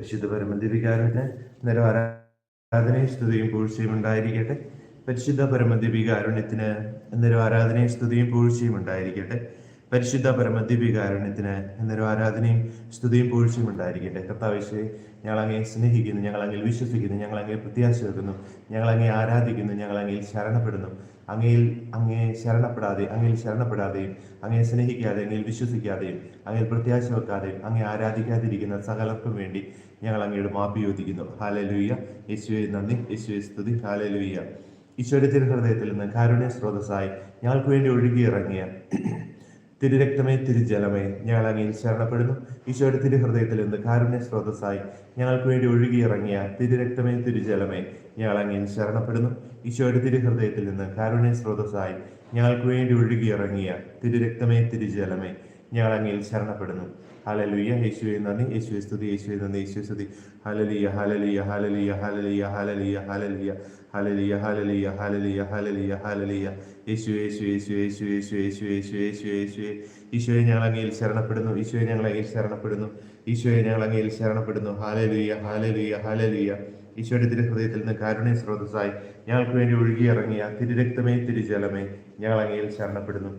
പരിശുദ്ധ പരമദിവികാരന് നിലവ് ആരാധനയും സ്തുതിയും പൂഴ്ചയും ഉണ്ടായിരിക്കട്ടെ. പരിശുദ്ധ പരമദിവികാരുണ്യത്തിന് എന്നൊരു ആരാധനയും സ്തുതിയും പൂഴ്ചയും ഉണ്ടായിരിക്കട്ടെ. പരിശുദ്ധ പരമദിവികാരുണ്യത്തിന് എന്നൊരു ആരാധനയും സ്തുതിയും പൂഴ്ചയും ഉണ്ടായിരിക്കട്ടെ. കർത്താവിശയെ ഞങ്ങൾ അങ്ങേ സ്നേഹിക്കുന്നു ഞങ്ങളങ്ങിൽ വിശ്വസിക്കുന്നു ഞങ്ങൾ അങ്ങേ പ്രത്യാശ വെക്കുന്നു ഞങ്ങൾ അങ്ങേ ആരാധിക്കുന്നു ഞങ്ങളങ്ങിൽ ശരണപ്പെടുന്നു. അങ്ങയിൽ അങ്ങേ ശരണപ്പെടാതെ അങ്ങയിൽ ശരണപ്പെടാതെയും അങ്ങേ സ്നേഹിക്കാതെ അങ്ങയിൽ വിശ്വസിക്കാതെയും അങ്ങയിൽ പ്രത്യാശ വെക്കാതെയും അങ്ങേ ആരാധിക്കാതിരിക്കുന്ന സകലർക്കും വേണ്ടി ഞങ്ങൾ അങ്ങയുടെ മാപ്പി യോജിക്കുന്നു. ഹാലലുയ്യ യേശുവെ നന്ദി. യേശുവെ സ്തുതി. ഹാലലുയ്യ ഈശോയുടെ തിരുഹൃദയത്തിൽ നിന്ന് കാരുണ്യ സ്രോതസ്സായി ഞങ്ങൾക്ക് വേണ്ടി ഒഴുകിയിറങ്ങിയ തിരുരക്തമേ തിരുജലമേ ഞങ്ങൾ അങ്ങയിൽ ശരണപ്പെടുന്നു. ഈശോയുടെ തിരുഹൃദയത്തിൽ നിന്ന് കാരുണ്യ സ്രോതസ്സായി ഞങ്ങൾക്ക് വേണ്ടി ഒഴുകിയിറങ്ങിയ തിരുരക്തമേ തിരുജലമേ ഞങ്ങൾ അങ്ങയിൽ ശരണപ്പെടുന്നു. ഈശോയുടെ തിരുഹൃദയത്തിൽ നിന്ന് കാരുണ്യ സ്രോതസ്സായി ഞങ്ങൾക്ക് വേണ്ടി ഒഴുകിയിറങ്ങിയ തിരുരക്തമേ തിരുജലമേ ഞങ്ങൾ അങ്ങയിൽ ശരണപ്പെടുന്നു ഹലലുയ്യ യേശുവെ നന്ദി യേശുവെ സ്തുതി യേശുവെ നന്ദി യേശുവെ സ്തുതി ഹലലിയ ഹലലിയ ഹലലിയ ഹലലിയ ഹലലിയ ഹലലിയ ഹലലിയ ഹലലിയ ഹലലിയ ഹലലിയ ഹലലിയ യേശു യേശു യേശു യേശു യേശു യേശു യേശു യേശു യേശുവെ ഈശോയെ ഞങ്ങൾ അങ്ങയിൽ ശരണപ്പെടുന്നു ഈശോയെ ഞങ്ങൾ അങ്ങയിൽ ശരണപ്പെടുന്നു ഈശോയെ ഞങ്ങൾ അങ്ങയിൽ ശരണപ്പെടുന്നു ഹാലലിയ ഹാലലിയ ഹാലലിയ ഈശോയുടെ തിരുഹൃദയത്തിൽ നിന്ന് കാരുണ്യ സ്രോതസ്സായി ഞങ്ങൾക്ക് വേണ്ടി ഒഴുകിയിറങ്ങിയ തിരുരക്തമേ തിരുജലമേ ഞങ്ങൾ അങ്ങയിൽ ശരണപ്പെടുന്നു.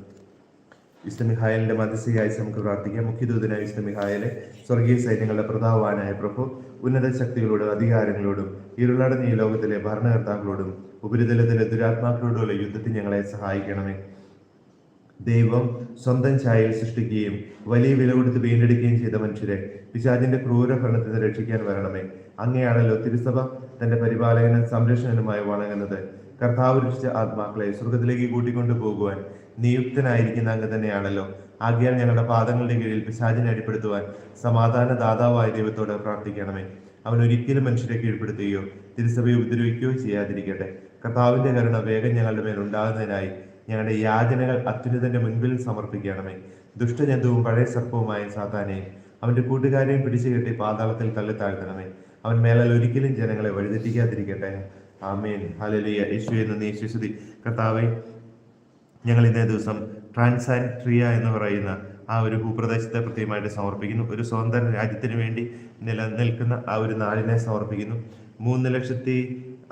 വിസ്തമിഹായലിന്റെ മിഹായലിന്റെ മധ്യസ്ഥയായി നമുക്ക് പ്രാർത്ഥിക്കാം. മുഖ്യദൂതനായ വിസ്തമിഹായലെ മിഹായലെ സ്വർഗീയ സൈന്യങ്ങളുടെ പ്രതാപവാനായ പ്രഭു ഉന്നത ശക്തികളോടും അധികാരങ്ങളോടും ഇരുളടഞ്ഞ ലോകത്തിലെ ഭരണകർത്താക്കളോടും ഉപരിതലത്തിലെ ദുരാത്മാക്കളോടുള്ള യുദ്ധത്തിൽ ഞങ്ങളെ സഹായിക്കണമേ. ദൈവം സ്വന്തം ഛായയിൽ സൃഷ്ടിക്കുകയും വലിയ വില കൊടുത്ത് വീണ്ടെടുക്കുകയും ചെയ്ത മനുഷ്യരെ പിശാചിന്റെ ക്രൂരഭരണത്തിൽ നിന്ന് രക്ഷിക്കാൻ വരണമേ. അങ്ങയാണല്ലോ തിരുസഭ തന്റെ പരിപാലകനും സംരക്ഷകനുമായി വണങ്ങുന്നത്. കർത്താവ് രക്ഷിച്ച ആത്മാക്കളെ സ്വർഗത്തിലേക്ക് കൂട്ടിക്കൊണ്ടു പോകുവാൻ നിയുക്തനായിരിക്കുന്ന അങ്ങ് തന്നെയാണല്ലോ. ആകിയാൽ ഞങ്ങളുടെ പാദങ്ങളുടെ കീഴിൽ പിശാചിനെ അടിപ്പെടുത്തുവാൻ സമാധാന ദാതാവായ ദൈവത്തോട് പ്രാർത്ഥിക്കണമേ. അവൻ ഒരിക്കലും മനുഷ്യരെ കീഴ്പ്പെടുത്തുകയോ തിരുസഭയെ ഉപദ്രവിക്കുകയോ ചെയ്യാതിരിക്കട്ടെ. കർത്താവിന്റെ കരുണ വേഗം ഞങ്ങളുടെ മേൽ ഉണ്ടാകുന്നതിനായി ഞങ്ങളുടെ യാചനകൾ അത്യുന്നതന്റെ മുൻപിൽ സമർപ്പിക്കണമേ. ദുഷ്ടജന്തുവും പഴയ സർപ്പവുമായ സാധാനെ അവന്റെ കൂട്ടുകാരെയും പിടിച്ചു കെട്ടി പാതാളത്തിൽ തള്ളി താഴ്ത്തണമേ. അവൻ മേലാൽ ഒരിക്കലും ജനങ്ങളെ വഴിതെറ്റിക്കാതിരിക്കട്ടെ. ആമേൻ. ഹലലിയ യേശു എന്ന യേശുസ്തുതി കർത്താവെ ഞങ്ങൾ ഇന്നേ ദിവസം ട്രാൻസാൻട്രിയ എന്ന് പറയുന്ന ആ ഒരു ഭൂപ്രദേശത്തെ പ്രത്യേകമായിട്ട് സമർപ്പിക്കുന്നു. ഒരു സ്വതന്ത്ര രാജ്യത്തിന് വേണ്ടി നിലനിൽക്കുന്ന ആ ഒരു നാടിനെ സമർപ്പിക്കുന്നു. മൂന്ന് ലക്ഷത്തി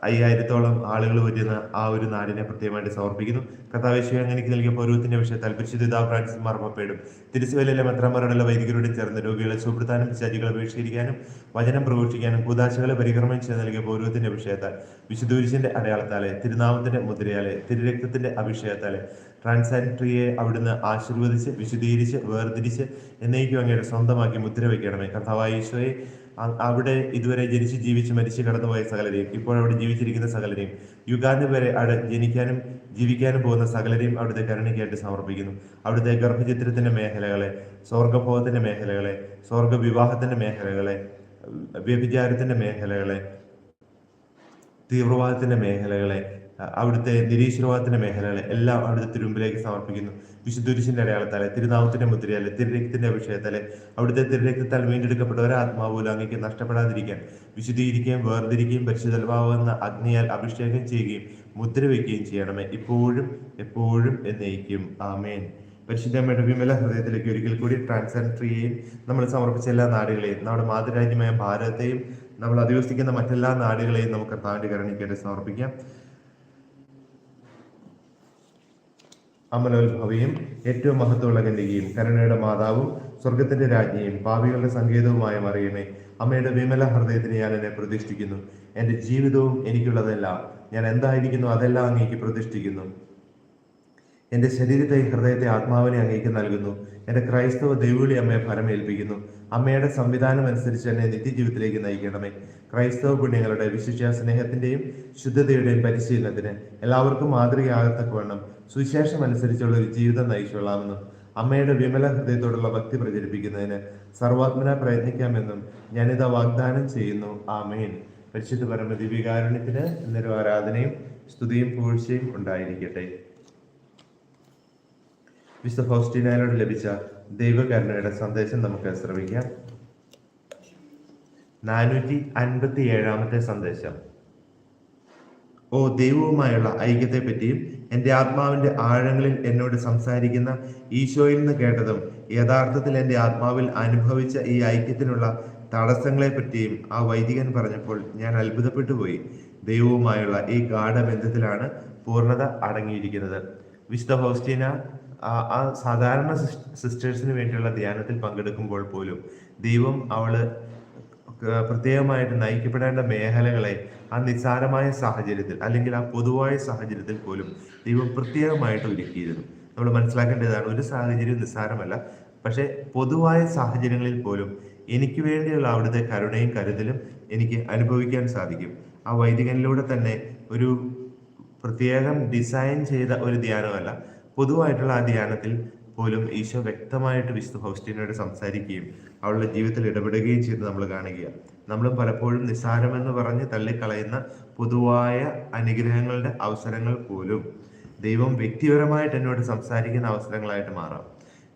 അയ്യായിരത്തോളം ആളുകൾ വരുന്ന ആ ഒരു നാടിനെ പ്രത്യേകമായിട്ട് സമർപ്പിക്കുന്നു. കഥാവിഷയം അങ്ങനെ നൽകിയ പൗരവത്തിന്റെ വിഷയത്താൽ പരിശുദ്ധിതാ ഫ്രാൻസിസ് മർമ്മപ്പെടും. തിരുസുവലിലെ മെത്രാമറുടെ വൈദികരോട് ചേർന്ന് രോഗികളെ സുഹൃത്താനും പിശാചികളെ അപേക്ഷിക്കാനും വചനം പ്രഘോഷിക്കാനും കൂതാശകളെ പരിക്രമം ചെയ്ത് നൽകിയ പൗരവത്തിന്റെ വിഷയത്താൽ വിശുദ്ധൂരിശിന്റെ അടയാളത്താലെ തിരുനാമത്തിന്റെ മുദ്രയാലെ തിരുരക്തത്തിന്റെ അഭിഷേകത്താലെ ട്രാൻസാൻട്രിയെ അവിടുന്ന് ആശീർവദിച്ച് വിശദീകരിച്ച് വേർതിരിച്ച് എന്നേക്കും അങ്ങയുടെ സ്വന്തമാക്കി മുദ്ര വയ്ക്കണമേ കർത്താവായ ഈശോയെ അവിടെ ഇതുവരെ ജനിച്ച് ജീവിച്ച് മരിച്ച് കടന്നുപോയ സകലരെയും ഇപ്പോൾ അവിടെ ജീവിച്ചിരിക്കുന്ന സകലരെയും യുഗാന്തി വരെ അവിടെ ജനിക്കാനും ജീവിക്കാനും പോകുന്ന സകലരെയും അവിടുത്തെ കരുണയ്ക്കായിട്ട് സമർപ്പിക്കുന്നു. അവിടുത്തെ ഗർഭചിത്രത്തിന്റെ മേഖലകളെ സ്വർഗഭോഗത്തിന്റെ മേഖലകളെ സ്വർഗ വിവാഹത്തിന്റെ മേഖലകളെ വ്യഭിചാരത്തിന്റെ മേഖലകളെ തീവ്രവാദത്തിന്റെ മേഖലകളെ അവിടുത്തെ നിരീശ്വരവാദത്തിന്റെ മേഖലകളെ എല്ലാം അവിടുത്തെ തിരുമ്പിലേക്ക് സമർപ്പിക്കുന്നു. വിശുദ്ധുരിശിന്റെ അടയാളത്താലെ തിരുനാമത്തിന്റെ മുദ്രയാലെ തിരുരക്തത്തിന്റെ അഭിഷേകത്താലെ അവിടുത്തെ തിരുരക്തത്താൽ വീണ്ടെടുക്കപ്പെട്ട ഒരാത്മാവ് പോലും അങ്ങേക്ക് നഷ്ടപ്പെടാതിരിക്കാൻ വിശുദ്ധീകരിക്കുകയും വേർതിരിക്കുകയും പരിശുദ്ധൽഭാവെന്ന അഗ്നിയാൽ അഭിഷേകം ചെയ്യുകയും മുദ്ര വയ്ക്കുകയും ചെയ്യണമേ. ഇപ്പോഴും എപ്പോഴും എന്നേക്കും. ആമേൻ. പരിശുദ്ധമ്മയുടെ വിമല ഹൃദയത്തിലേക്ക് ഒരിക്കൽ കൂടി ട്രാൻസാൻട്രിയെയും നമ്മൾ സമർപ്പിച്ച എല്ലാ നാടുകളെയും നമ്മുടെ മാതൃരാജ്യമായ ഭാരതത്തെയും നമ്മൾ അധിവസിക്കുന്ന മറ്റെല്ലാ നാടുകളെയും നമുക്ക് താണ്ടി കരണിക്കേണ്ടി സമർപ്പിക്കാം. അമലോത്ഭവയും ഏറ്റവും മഹത്വമുള്ള കന്യകയും കരുണയുടെ മാതാവും സ്വർഗത്തിന്റെ രാജ്ഞിയും പാപികളുടെ സങ്കേതവുമായ മറിയമേ അമ്മയുടെ വിമല ഹൃദയത്തിന് ഞാൻ എന്നെ പ്രതിഷ്ഠിക്കുന്നു. എന്റെ ജീവിതവും എനിക്കുള്ളതെല്ലാം ഞാൻ എന്തായിരിക്കുന്നു അതെല്ലാം അങ്ങേക്ക് പ്രതിഷ്ഠിക്കുന്നു. എന്റെ ശരീരത്തെ ഹൃദയത്തെ ആത്മാവിനെ അങ്ങേക്ക് നൽകുന്നു. എന്റെ ക്രൈസ്തവ ദൈവവിളി അമ്മയെ ഫലമേൽപ്പിക്കുന്നു അമ്മയുടെ സംവിധാനം അനുസരിച്ച് എന്നെ നിത്യജീവിതത്തിലേക്ക് നയിക്കണമേ. ക്രൈസ്തവ പുണ്യങ്ങളുടെ വിശിഷ്യ സ്നേഹത്തിന്റെയും ശുദ്ധതയുടെയും പരിശീലനത്തിന് എല്ലാവർക്കും മാതൃകയാകത്തക്കവണ്ണം സുവിശേഷം അനുസരിച്ചുള്ള ഒരു ജീവിതം നയിച്ചുകൊള്ളാമെന്നും അമ്മയുടെ വിമല ഹൃദയത്തോടുള്ള ഭക്തി പ്രചരിപ്പിക്കുന്നതിന് സർവാത്മന പ്രയത്നിക്കാമെന്നും ഞാനിത് വാഗ്ദാനം ചെയ്യുന്നു. ആമേൻ. പരിശുദ്ധ പരമതി വികാരണത്തിന് എന്നൊരു ആരാധനയും സ്തുതിയും പൂഴ്ചയും ഉണ്ടായിരിക്കട്ടെ. വിശുദ്ധ ഫൗസ്റ്റീനയോട് ലഭിച്ച ദൈവകരുണയുടെ സന്ദേശം നമുക്ക് ശ്രമിക്കാം. നാനൂറ്റി അൻപത്തി ഏഴാമത്തെ സന്ദേശം. ഓ ദൈവവുമായുള്ള ഐക്യത്തെപ്പറ്റിയും എന്റെ ആത്മാവിന്റെ ആഴങ്ങളിൽ എന്നോട് സംസാരിക്കുന്ന ഈശോയിൽ നിന്ന് കേട്ടതും യഥാർത്ഥത്തിൽ എന്റെ ആത്മാവിൽ അനുഭവിച്ച ഈ ഐക്യത്തിനുള്ള തടസ്സങ്ങളെപ്പറ്റിയും ആ വൈദികൻ പറഞ്ഞപ്പോൾ ഞാൻ അത്ഭുതപ്പെട്ടു പോയി. ദൈവവുമായുള്ള ഈ ഗാഠബന്ധത്തിലാണ് പൂർണത അടങ്ങിയിരിക്കുന്നത്. വിശുദ്ധ ഹോസ്റ്റീന ആ- സാധാരണ സിസ്റ്റേഴ്സിന് വേണ്ടിയുള്ള ധ്യാനത്തിൽ പങ്കെടുക്കുമ്പോൾ പോലും ദൈവം അവൾ പ്രത്യേകമായിട്ട് നയിക്കപ്പെടേണ്ട മേഖലകളെ ആ നിസ്സാരമായ സാഹചര്യത്തിൽ അല്ലെങ്കിൽ ആ പൊതുവായ സാഹചര്യത്തിൽ പോലും ദൈവം പ്രത്യേകമായിട്ട് ഒരുക്കിയിരുന്നു. നമ്മൾ മനസ്സിലാക്കേണ്ടതാണ് ഒരു സാഹചര്യം നിസ്സാരമല്ല. പക്ഷെ പൊതുവായ സാഹചര്യങ്ങളിൽ പോലും എനിക്ക് വേണ്ടിയുള്ള അവിടുത്തെ കരുണയും കരുതലും എനിക്ക് അനുഭവിക്കാൻ സാധിക്കും. ആ വൈദികനിലൂടെ തന്നെ ഒരു പ്രത്യേകം ഡിസൈൻ ചെയ്ത ഒരു ധ്യാനമല്ല. പൊതുവായിട്ടുള്ള ആ ധ്യാനത്തിൽ പോലും ഈശോ വ്യക്തമായിട്ട് വിശുദ്ധ ഫൗസ്റ്റീനോട് സംസാരിക്കുകയും അവളുടെ ജീവിതത്തിൽ ഇടപെടുകയും ചെയ്ത് നമ്മൾ കാണുക നമ്മൾ പലപ്പോഴും നിസ്സാരമെന്ന് പറഞ്ഞ് തള്ളിക്കളയുന്ന പൊതുവായ അനുഗ്രഹങ്ങളുടെ അവസരങ്ങൾ പോലും ദൈവം വ്യക്തിപരമായിട്ട് എന്നോട് സംസാരിക്കുന്ന അവസരങ്ങളായിട്ട് മാറാം.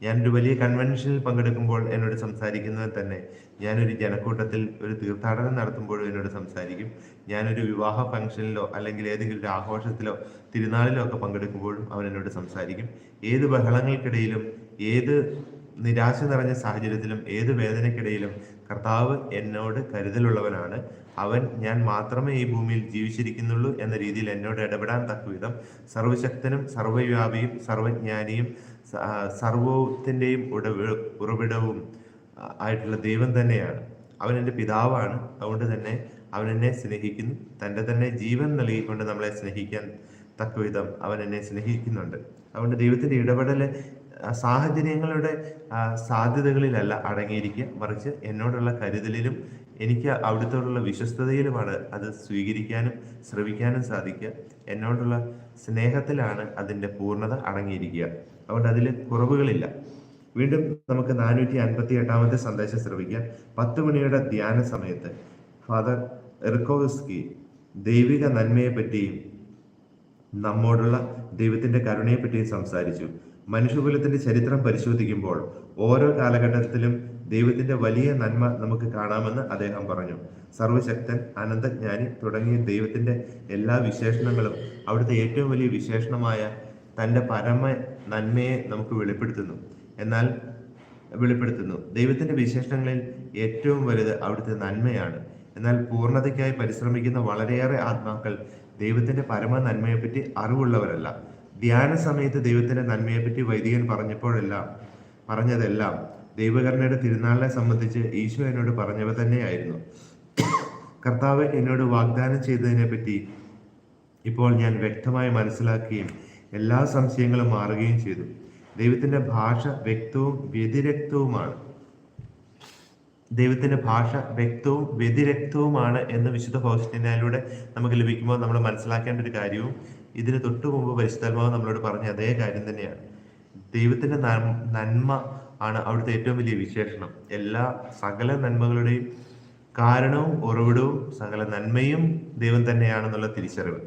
ഞാനൊരു വലിയ കൺവെൻഷനിൽ പങ്കെടുക്കുമ്പോൾ എന്നോട് സംസാരിക്കുന്നത് തന്നെ. ഞാനൊരു ജനക്കൂട്ടത്തിൽ ഒരു തീർത്ഥാടനം നടത്തുമ്പോഴും എന്നോട് സംസാരിക്കും. ഞാനൊരു വിവാഹ ഫംഗ്ഷനിലോ അല്ലെങ്കിൽ ഏതെങ്കിലും ഒരു ആഘോഷത്തിലോ തിരുനാളിലോ ഒക്കെ പങ്കെടുക്കുമ്പോഴും അവൻ എന്നോട് സംസാരിക്കും. ഏത് ബഹളങ്ങൾക്കിടയിലും ഏത് നിരാശ നിറഞ്ഞ സാഹചര്യത്തിലും ഏത് വേദനയ്ക്കിടയിലും കർത്താവ് എന്നോട് കരുതലുള്ളവനാണ്. അവൻ ഞാൻ മാത്രമേ ഈ ഭൂമിയിൽ ജീവിച്ചിരിക്കുന്നുള്ളൂ എന്ന രീതിയിൽ എന്നോട് ഇടപെടാൻ തക്കവിധം സർവശക്തനും സർവവ്യാപിയും സർവജ്ഞാനിയും സർവത്തിന്റെയും ഉടവി ഉറവിടവും ആയിട്ടുള്ള ദൈവം തന്നെയാണ്. അവൻ എന്റെ പിതാവാണ്. അതുകൊണ്ട് തന്നെ അവൻ എന്നെ സ്നേഹിക്കുന്നു. തന്റെ തന്നെ ജീവൻ നൽകിക്കൊണ്ട് നമ്മളെ സ്നേഹിക്കാൻ തക്കവിധം അവൻ എന്നെ സ്നേഹിക്കുന്നുണ്ട്. അതുകൊണ്ട് ദൈവത്തിന്റെ ഇടപെടൽ സാഹചര്യങ്ങളുടെ സാധ്യതകളിലല്ല അടങ്ങിയിരിക്കുക. മറിച്ച് എന്നോടുള്ള കരുതലിലും എനിക്ക് അവിടുത്തോടുള്ള വിശ്വസ്തതയിലുമാണ് അത് സ്വീകരിക്കാനും ശ്രവിക്കാനും സാധിക്കുക. എന്നോടുള്ള സ്നേഹത്തിലാണ് അതിന്റെ പൂർണത അടങ്ങിയിരിക്കുക. അതുകൊണ്ട് അതിൽ കുറവുകളില്ല. വീണ്ടും നമുക്ക് നാനൂറ്റി അൻപത്തി എട്ടാമത്തെ സന്ദേശം ശ്രവിക്കാം പത്ത് മണിയുടെ ധ്യാന സമയത്ത്. ഫാദർ എർക്കോവസ്കി ദൈവിക നന്മയെ പറ്റിയും നമ്മോടുള്ള ദൈവത്തിന്റെ കരുണയെ പറ്റിയും സംസാരിച്ചു. മനുഷ്യകുലത്തിന്റെ ചരിത്രം പരിശോധിക്കുമ്പോൾ ഓരോ കാലഘട്ടത്തിലും ദൈവത്തിന്റെ വലിയ നന്മ നമുക്ക് കാണാമെന്ന് അദ്ദേഹം പറഞ്ഞു. സർവശക്തൻ അനന്തജ്ഞാനി തുടങ്ങിയ ദൈവത്തിന്റെ എല്ലാ വിശേഷണങ്ങളും അവിടുത്തെ ഏറ്റവും വലിയ വിശേഷണമായ തന്റെ പരമ നന്മയെ നമുക്ക് വെളിപ്പെടുത്തുന്നു. എന്നാൽ വെളിപ്പെടുത്തുന്നു. ദൈവത്തിന്റെ വിശേഷണങ്ങളിൽ ഏറ്റവും വലുത് അവിടുത്തെ നന്മയാണ്. എന്നാൽ പൂർണതയ്ക്കായി പരിശ്രമിക്കുന്ന വളരെയേറെ ആത്മാക്കൾ ദൈവത്തിന്റെ പരമ നന്മയെപ്പറ്റി അറിവുള്ളവരല്ല. ധ്യാന സമയത്ത് ദൈവത്തിന്റെ നന്മയെപ്പറ്റി വൈദികൻ പറഞ്ഞപ്പോഴെല്ലാം പറഞ്ഞതെല്ലാം ദൈവകരണയുടെ തിരുനാളിനെ സംബന്ധിച്ച് ഈശോ എന്നോട് പറഞ്ഞവ തന്നെയായിരുന്നു. കർത്താവ് എന്നോട് വാഗ്ദാനം ചെയ്തതിനെ പറ്റി ഇപ്പോൾ ഞാൻ വ്യക്തമായി മനസ്സിലാക്കുകയും എല്ലാ സംശയങ്ങളും മാറുകയും ചെയ്തു. ദൈവത്തിന്റെ ഭാഷ വ്യക്തവും വ്യതിരക്തവുമാണ്. ദൈവത്തിന്റെ ഭാഷ വ്യക്തവും വ്യതിരക്തവുമാണ് എന്ന് വിശുദ്ധ ഹോസ്റ്റിനയിലൂടെ നമുക്ക് ലഭിക്കുമ്പോൾ നമ്മൾ മനസ്സിലാക്കേണ്ട ഒരു കാര്യവും ഇതിന് തൊട്ടു മുമ്പ് പരിശുദ്ധാത്മാവ് നമ്മളോട് പറഞ്ഞ അതേ കാര്യം തന്നെയാണ്. ദൈവത്തിന്റെ നന്മ ആണ് അവിടുത്തെ ഏറ്റവും വലിയ വിശേഷണം. എല്ലാ സകല നന്മകളുടെയും കാരണവും ഉറവിടവും സകല നന്മയും ദൈവം തന്നെയാണെന്നുള്ള തിരിച്ചറിവ്.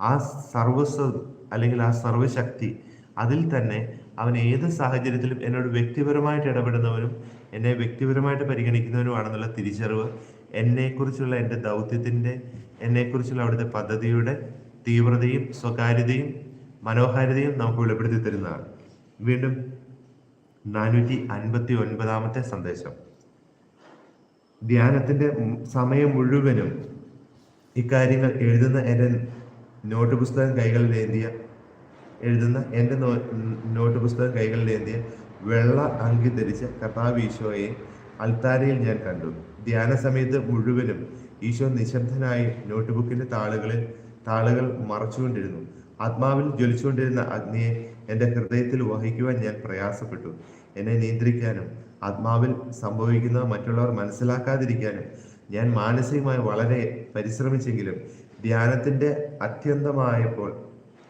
ആ സർവസ്വം അല്ലെങ്കിൽ ആ സർവശക്തി അതിൽ തന്നെ അവൻ ഏത് സാഹചര്യത്തിലും എന്നോട് വ്യക്തിപരമായിട്ട് ഇടപെടുന്നവനും എന്നെ വ്യക്തിപരമായിട്ട് പരിഗണിക്കുന്നവനുമാണെന്നുള്ള തിരിച്ചറിവ് എന്നെക്കുറിച്ചുള്ള എന്റെ ദൗത്യത്തിന്റെ എന്നെക്കുറിച്ചുള്ള അവിടുത്തെ പദ്ധതിയുടെ തീവ്രതയും സ്വകാര്യതയും മനോഹാരിതയും നമുക്ക് വെളിപ്പെടുത്തി തരുന്നതാണ്. വീണ്ടും നാനൂറ്റി അൻപത്തി ഒൻപതാമത്തെ സന്ദേശം. ധ്യാനത്തിന്റെ സമയം മുഴുവനും ഇക്കാര്യങ്ങൾ എഴുതുന്ന എന്റെ നോട്ട് പുസ്തകം കൈകളിലേന്തിയ എഴുതുന്ന എന്റെ നോട്ട് പുസ്തകം കൈകളിലേന്തിയ വെള്ള അങ്കി ധരിച്ച കർത്താവ് ഈശോയെ അൽത്താരയിൽ ഞാൻ കണ്ടു. ധ്യാന സമയത്ത് മുഴുവനും ഈശോ നിശബ്ദനായി നോട്ട്ബുക്കിന്റെ താളുകളിൽ താളുകൾ മറച്ചുകൊണ്ടിരുന്നു. ആത്മാവിൽ ജ്വലിച്ചുകൊണ്ടിരുന്ന അഗ്നിയെ എന്റെ ഹൃദയത്തിൽ വഹിക്കുവാൻ ഞാൻ പ്രയാസപ്പെട്ടു. എന്നെ നിയന്ത്രിക്കാനും ആത്മാവിൽ സംഭവിക്കുന്ന മറ്റുള്ളവർ മനസ്സിലാക്കാതിരിക്കാനും ഞാൻ മാനസികമായി വളരെ പരിശ്രമിച്ചെങ്കിലും ധ്യാനത്തിന്റെ അത്യന്തമായപ്പോൾ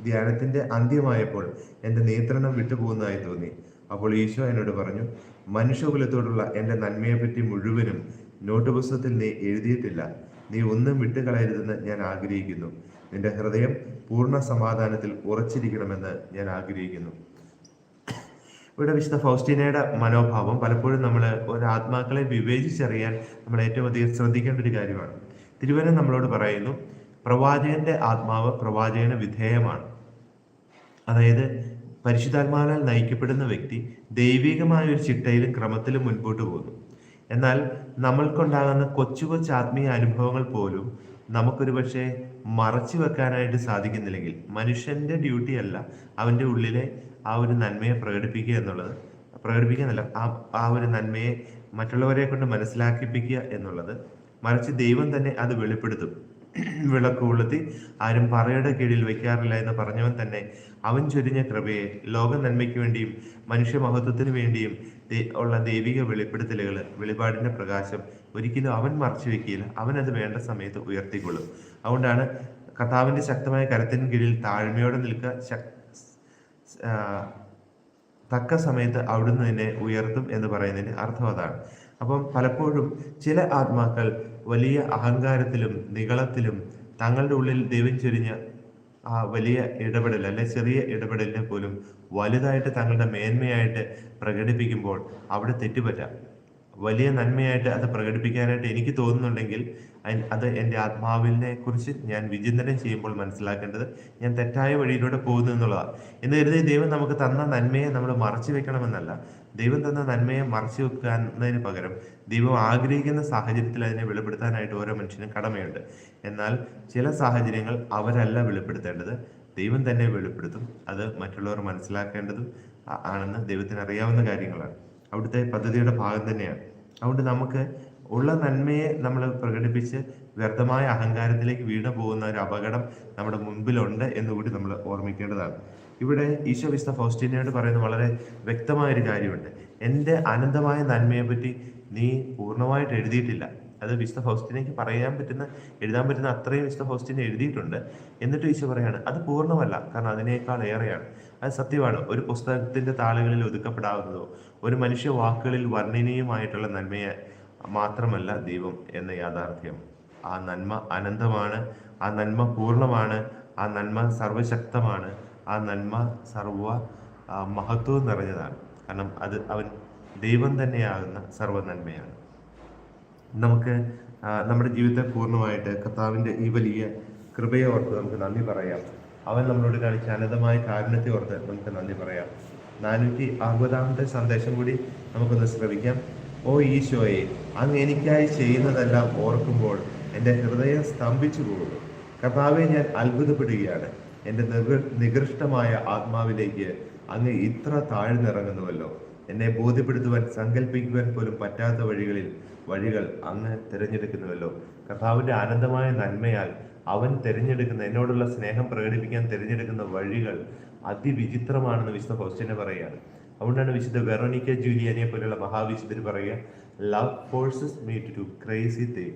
ധ്യാനത്തിന്റെ അന്ത്യമായപ്പോൾ എന്റെ നിയന്ത്രണം വിട്ടുപോകുന്നതായി തോന്നി. അപ്പോൾ ഈശോ എന്നോട് പറഞ്ഞു മനുഷ്യകുലത്തോടുള്ള എന്റെ നന്മയെപ്പറ്റി മുഴുവനും നോട്ട് പുസ്തകത്തിൽ നീ എഴുതിയിട്ടില്ല. നീ ഒന്നും വിട്ടുകളയരുതെന്ന് ഞാൻ ആഗ്രഹിക്കുന്നു. നിന്റെ ഹൃദയം പൂർണ സമാധാനത്തിൽ ഉറച്ചിരിക്കണമെന്ന് ഞാൻ ആഗ്രഹിക്കുന്നു. ഇവിടെ വിശുദ്ധ ഫൗസ്റ്റീനയുടെ മനോഭാവം പലപ്പോഴും നമ്മൾ ഒരു ആത്മാക്കളെ വിവേചിച്ചറിയാൻ നമ്മൾ ഏറ്റവും അധികം ശ്രദ്ധിക്കേണ്ട ഒരു കാര്യമാണ്. തിരുവനം നമ്മളോട് പറയുന്നു പ്രവാചകന്റെ ആത്മാവ് പ്രവാചകന് വിധേയമാണ്. അതായത് പരിശുദ്ധാത്മാവിനാൽ നയിക്കപ്പെടുന്ന വ്യക്തി ദൈവികമായ ഒരു ചിട്ടയിലും ക്രമത്തിലും മുൻപോട്ട് പോകുന്നു. എന്നാൽ നമ്മൾക്കുണ്ടാകുന്ന കൊച്ചു കൊച്ചു ആത്മീയ അനുഭവങ്ങൾ പോലും നമുക്കൊരു പക്ഷേ മറച്ചു വെക്കാനായിട്ട് സാധിക്കുന്നില്ലെങ്കിൽ മനുഷ്യന്റെ ഡ്യൂട്ടി അല്ല അവന്റെ ഉള്ളിലെ ആ ഒരു നന്മയെ പ്രകടിപ്പിക്കുക എന്നുള്ളത്. പ്രകടിപ്പിക്കുക എന്നല്ല ആ ആ ഒരു നന്മയെ മറ്റുള്ളവരെ കൊണ്ട് മനസ്സിലാക്കിപ്പിക്കുക എന്നുള്ളത്. മറിച്ച് ദൈവം തന്നെ അത് വെളിപ്പെടുത്തും. വിളക്ക് കൊളുത്തി. ആരും പറയുടെ കീഴിൽ വെക്കാറില്ല എന്ന് പറഞ്ഞവൻ തന്നെ. അവൻ ചൊരിഞ്ഞ കൃപയെ ലോക നന്മയ്ക്ക് വേണ്ടിയും മനുഷ്യ മഹത്വത്തിന് വേണ്ടിയും ഉള്ള ദൈവിക വെളിപ്പെടുത്തലുകൾ വെളിപാടിന്റെ പ്രകാശം ഒരിക്കലും അവൻ മറച്ചു വെക്കില്ല. അവൻ അത് വേണ്ട സമയത്ത് ഉയർത്തിക്കൊള്ളും. അതുകൊണ്ടാണ് കർത്താവിന്റെ ശക്തമായ കരത്തിന് കീഴിൽ താഴ്മയോടെ നിൽക്കുക ശക്- തക്ക സമയത്ത് അവിടുന്ന് നിന്നെ ഉയർത്തും എന്ന് പറയുന്നതിന്റെ അർത്ഥം അതാണ്. അപ്പം പലപ്പോഴും ചില ആത്മാക്കൾ വലിയ അഹങ്കാരത്തിലും നികളത്തിലും തങ്ങളുടെ ഉള്ളിൽ ദൈവം ചൊരിഞ്ഞ ആ വലിയ ഇടപെടൽ അല്ലെ ചെറിയ ഇടപെടലിനെ പോലും വലുതായിട്ട് തങ്ങളുടെ മേന്മയായിട്ട് പ്രകടിപ്പിക്കുമ്പോൾ അവിടെ തെറ്റുപറ്റാം. വലിയ നന്മയായിട്ട് അത് പ്രകടിപ്പിക്കാനായിട്ട് എനിക്ക് തോന്നുന്നുണ്ടെങ്കിൽ അത് എന്റെ ആത്മാവിനെ കുറിച്ച് ഞാൻ വിചിന്തനം ചെയ്യുമ്പോൾ മനസ്സിലാക്കേണ്ടത് ഞാൻ തെറ്റായ വഴിയിലൂടെ പോകുന്നു എന്നുള്ളതാണ് എന്ന് കരുതി ദൈവം നമുക്ക് തന്ന നന്മയെ നമ്മൾ മറച്ചു വെക്കണമെന്നല്ല. ദൈവം തന്ന നന്മയെ മറച്ചു വെക്കുന്നതിന് പകരം ദൈവം ആഗ്രഹിക്കുന്ന സാഹചര്യത്തിൽ അതിനെ വെളിപ്പെടുത്താനായിട്ട് ഓരോ മനുഷ്യനും കടമയുണ്ട്. എന്നാൽ ചില സാഹചര്യങ്ങൾ അവരല്ല വെളിപ്പെടുത്തേണ്ടത്. ദൈവം തന്നെ വെളിപ്പെടുത്തും. അത് മറ്റുള്ളവർ മനസ്സിലാക്കേണ്ടതും ആണെന്ന് ദൈവത്തിന് അറിയാവുന്ന കാര്യങ്ങളാണ്. അവിടുത്തെ പദ്ധതിയുടെ ഭാഗം തന്നെയാണ്. അതുകൊണ്ട് നമുക്ക് ഉള്ള നന്മയെ നമ്മൾ പ്രകടിപ്പിച്ച് വ്യർത്ഥമായ അഹങ്കാരത്തിലേക്ക് വീണു പോകുന്ന ഒരു അപകടം നമ്മുടെ മുൻപിലുണ്ട് എന്നുകൂടി നമ്മൾ ഓർമ്മിക്കേണ്ടതാണ്. ഇവിടെ ഈശോ വിസ്ത ഫൗസ്റ്റീനയോട് പറയുന്ന വളരെ വ്യക്തമായ ഒരു കാര്യമുണ്ട്. എന്റെ അനന്തമായ നന്മയെപ്പറ്റി നീ പൂർണമായിട്ട് എഴുതിയിട്ടില്ല. അത് വിസ്ത ഫൗസ്റ്റിനേക്ക് പറയാൻ പറ്റുന്ന എഴുതാൻ പറ്റുന്ന അത്രയും വിസ്ത ഫൗസ്റ്റിന് എഴുതിയിട്ടുണ്ട്. എന്നിട്ട് ഈശോ പറയാണ് അത് പൂർണമല്ല കാരണം അതിനേക്കാൾ ഏറെയാണ്. അത് സത്യമാണ്. ഒരു പുസ്തകത്തിന്റെ താളുകളിൽ ഒതുക്കപ്പെടാവുന്നതോ ഒരു മനുഷ്യ വാക്കുകളിൽ വർണനീയമായിട്ടുള്ള നന്മയെ മാത്രമല്ല ദൈവം എന്ന യാഥാർത്ഥ്യം. ആ നന്മ അനന്തമാണ് ആ നന്മ പൂർണമാണ് ആ നന്മ സർവശക്തമാണ് ആ നന്മ സർവ മഹത്വം നിറഞ്ഞതാണ്. കാരണം അത് അവൻ ദൈവം തന്നെയാകുന്ന സർവ നന്മയാണ്. നമുക്ക് നമ്മുടെ ജീവിതത്തെ പൂർണമായിട്ട് കർത്താവിന്റെ ഈ വലിയ കൃപയെ ഓർത്ത് നമുക്ക് നന്ദി പറയാം. അവൻ നമ്മളോട് കാണിച്ച അനന്തമായ കാരുണ്യത്തെ ഓർത്ത് നമുക്ക് നന്ദി പറയാം. നാനൂറ്റി അറുപതാമത്തെ സന്ദേശം കൂടി നമുക്കൊന്ന് ശ്രമിക്കാം ഓ ഈശോയെ അങ്ങ് എനിക്കായി ചെയ്യുന്നതെല്ലാം ഓർക്കുമ്പോൾ എന്റെ ഹൃദയം സ്തംഭിച്ചു പോകുന്നു. കർത്താവെ ഞാൻ അത്ഭുതപ്പെടുകയാണ്. എന്റെ നികൃ- നികൃഷ്ടമായ ആത്മാവിലേക്ക് അങ്ങ് ഇത്ര താഴ്ന്നിറങ്ങുന്നുവല്ലോ. എന്നെ ബോധ്യപ്പെടുത്തുവാൻ സങ്കല്പിക്കുവാൻ പോലും പറ്റാത്ത വഴികളിൽ വഴികൾ അങ്ങ് തിരഞ്ഞെടുക്കുന്നുവല്ലോ. കർത്താവിന്റെ ആനന്ദമായ നന്മയാൽ അവൻ തിരഞ്ഞെടുക്കുന്ന എന്നോടുള്ള സ്നേഹം പ്രകടിപ്പിക്കാൻ തിരഞ്ഞെടുക്കുന്ന വഴികൾ അതിവിചിത്രമാണെന്ന് വിശുദ്ധ ഹോസ്റ്റിനെ പറയുകയാണ്. അതുകൊണ്ടാണ് വിശുദ്ധ വെറോണിക്ക ജൂലിയാനെ പോലെയുള്ള മഹാവിശുദ്ധർ പറയുക love forces meet to crazy thing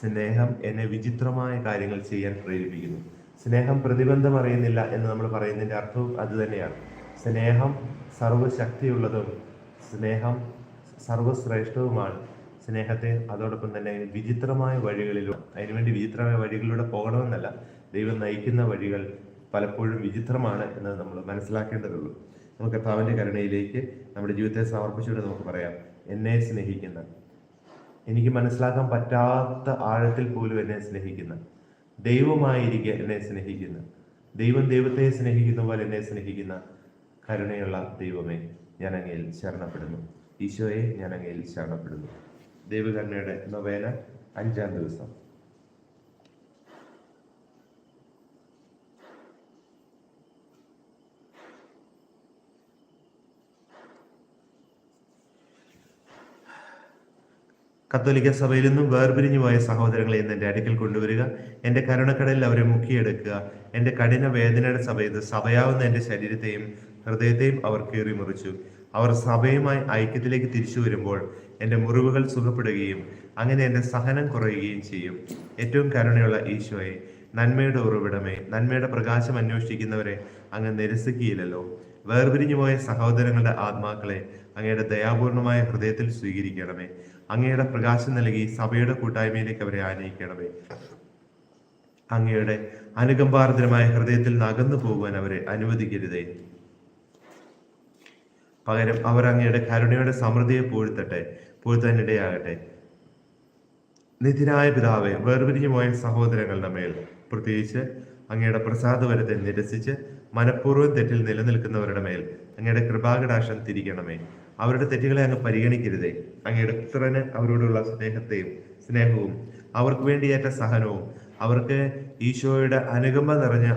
സ്നേഹം എന്നെ വിചിത്രമായ കാര്യങ്ങൾ ചെയ്യാൻ പ്രേരിപ്പിക്കുന്നു. സ്നേഹം പ്രതിബന്ധം അറിയുന്നില്ല എന്ന് നമ്മൾ പറയുന്നതിന്റെ അർത്ഥവും അതുതന്നെയാണ് സ്നേഹം സർവശക്തിയുള്ളതും സ്നേഹം സർവശ്രേഷ്ഠവുമാണ് സ്നേഹത്തെ അതോടൊപ്പം തന്നെ വിചിത്രമായ വഴികളിലും അതിനുവേണ്ടി വിചിത്രമായ വഴികളിലൂടെ പോകണമെന്നല്ല. ദൈവം നയിക്കുന്ന വഴികൾ പലപ്പോഴും വിചിത്രമാണ് എന്ന് നമ്മൾ മനസ്സിലാക്കേണ്ടതുള്ളൂ. നമുക്ക് കർത്താവിന്റെ കരുണയിലേക്ക് നമ്മുടെ ജീവിതത്തെ സമർപ്പിച്ചുകൊണ്ട് നമുക്ക് പറയാം. എന്നെ സ്നേഹിക്കുന്ന. എനിക്ക് മനസ്സിലാക്കാൻ പറ്റാത്ത ആഴത്തിൽ പോലും എന്നെ സ്നേഹിക്കുന്ന. ദൈവമായിരിക്കെ എന്നെ സ്നേഹിക്കുന്ന ദൈവം ദൈവത്തെ സ്നേഹിക്കുന്ന പോലെ എന്നെ സ്നേഹിക്കുന്ന കരുണയുള്ള ദൈവമേ ഞാൻ അങ്ങയിൽ ശരണപ്പെടുന്നു. ഈശോയെ ഞാൻ അങ്ങയിൽ ശരണപ്പെടുന്നു. ദൈവകരുണയുടെ നൊവേന അഞ്ചാം ദിവസം. കത്തോലിക്ക സഭയിൽ നിന്നും വേർപിരിഞ്ഞു പോയ സഹോദരങ്ങളെ ഇന്ന് എന്റെ അടുക്കൽ കൊണ്ടുവരിക. എന്റെ കരുണക്കടലിൽ അവരെ മുക്കിയെടുക്കുക. എന്റെ കഠിന വേദനയുടെ സമയത്ത് സഭയാവുന്ന എന്റെ ശരീരത്തെയും ഹൃദയത്തെയും അവർ കീറി മുറിച്ചു അവർ സഭയുമായി ഐക്യത്തിലേക്ക് തിരിച്ചു വരുമ്പോൾ എന്റെ മുറിവുകൾ സുഖപ്പെടുകയും അങ്ങനെ എന്റെ സഹനം കുറയുകയും ചെയ്യും. ഏറ്റവും കരുണയുള്ള ഈശോയെ നന്മയുടെ ഉറവിടമേ നന്മയുടെ പ്രകാശം അന്വേഷിക്കുന്നവരെ അങ്ങ് നിരസിക്കുകയില്ലല്ലോ. വേർപിരിഞ്ഞു പോയ സഹോദരങ്ങളുടെ ആത്മാക്കളെ അങ്ങയുടെ ദയാപൂർണമായ ഹൃദയത്തിൽ സ്വീകരിക്കണമേ. അങ്ങയുടെ പ്രകാശം നൽകി സഭയുടെ കൂട്ടായ്മയിലേക്ക് അവരെ ആനയിക്കണമേ. അങ്ങയുടെ അനുകമ്പാർദ്രമായ ഹൃദയത്തിൽ നകന്നു പോകുവാൻ അവരെ അനുവദിക്കരുതേ. പകരം അവർ അങ്ങയുടെ കരുണയുടെ സമൃദ്ധിയെ പൂഴ്ത്തട്ടെ പൂഴ്ത്താനിടയാകട്ടെ. നിതിരായ പിതാവെ വേർപിരിഞ്ഞു പോയ സഹോദരങ്ങളുടെ മേൽ പ്രത്യേകിച്ച് അങ്ങയുടെ പ്രസാദവരത്തെ നിരസിച്ച് മനഃപൂർവം തെറ്റിൽ നിലനിൽക്കുന്നവരുടെ മേൽ അങ്ങയുടെ കൃപാകടാക്ഷം തിരിക്കണമേ. അവരുടെ തെറ്റുകളെ അങ്ങ് പരിഗണിക്കരുതേ. അങ്ങയുടെ പുത്രന് അവരോടുള്ള സ്നേഹത്തെയും സ്നേഹവും അവർക്ക് വേണ്ടിയേറ്റ സഹനവും അവർക്ക് ഈശോയുടെ അനുകമ്പ നിറഞ്ഞ